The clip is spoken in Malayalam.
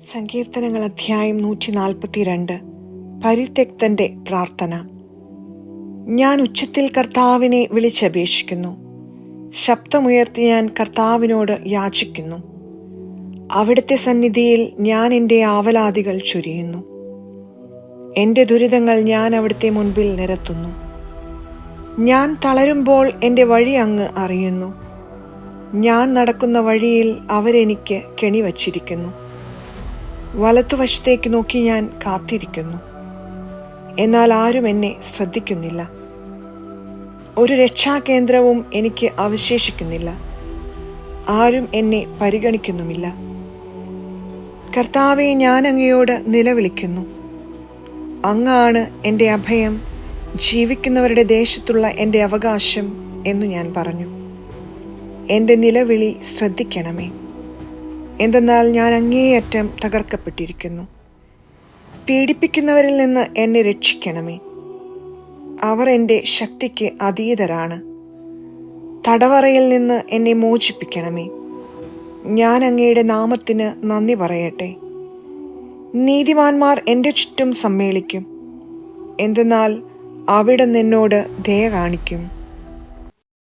സങ്കീർത്തനങ്ങൾ അധ്യായം നൂറ്റി നാൽപ്പത്തിരണ്ട് പരിത്യക്തന്റെ പ്രാർത്ഥന. ഞാൻ ഉച്ചത്തിൽ കർത്താവിനെ വിളിച്ചപേക്ഷിക്കുന്നു. ശബ്ദമുയർത്തി ഞാൻ കർത്താവിനോട് യാചിക്കുന്നു. അവിടുത്തെ സന്നിധിയിൽ ഞാൻ എന്റെ ആവലാദികൾ ചൊരിയുന്നു. എന്റെ ദുരിതങ്ങൾ ഞാൻ അവിടുത്തെ മുൻപിൽ നിരത്തുന്നു. ഞാൻ തളരുമ്പോൾ എന്റെ വഴി അങ്ങ് അറിയുന്നു. ഞാൻ നടക്കുന്ന വഴിയിൽ അവരെനിക്ക് കെണിവച്ചിരിക്കുന്നു. വലത്തുവശത്തേക്ക് നോക്കി ഞാൻ കാത്തിരിക്കുന്നു. എന്നാൽ ആരും എന്നെ ശ്രദ്ധിക്കുന്നില്ല. ഒരു രക്ഷാകേന്ദ്രവും എനിക്ക് അവശേഷിക്കുന്നില്ല. ആരും എന്നെ പരിഗണിക്കുന്നുമില്ല. കർത്താവെ ഞാൻ അങ്ങയോട് നിലവിളിക്കുന്നു. അങ്ങാണ് എന്റെ അഭയം ജീവിക്കുന്നവരുടെ ദേശത്തുള്ള എന്റെ അവകാശം എന്നു ഞാൻ പറഞ്ഞു. എന്റെ നിലവിളി ശ്രദ്ധിക്കണമേ. എന്തെന്നാൽ ഞാൻ അങ്ങേയറ്റം തകർക്കപ്പെട്ടിരിക്കുന്നു. പീഡിപ്പിക്കുന്നവരിൽ നിന്ന് എന്നെ രക്ഷിക്കണമേ. അവർ എന്റെ ശക്തിക്ക് അതീതരാണ്. തടവറയിൽ നിന്ന് എന്നെ മോചിപ്പിക്കണമേ. ഞാൻ അങ്ങയുടെ നാമത്തിന് നന്ദി പറയട്ടെ. നീതിമാന്മാർ എന്റെ ചുറ്റും സമ്മേളിക്കും. എന്തെന്നാൽ അവിടെ നിന്നോട് ദയ കാണിക്കും.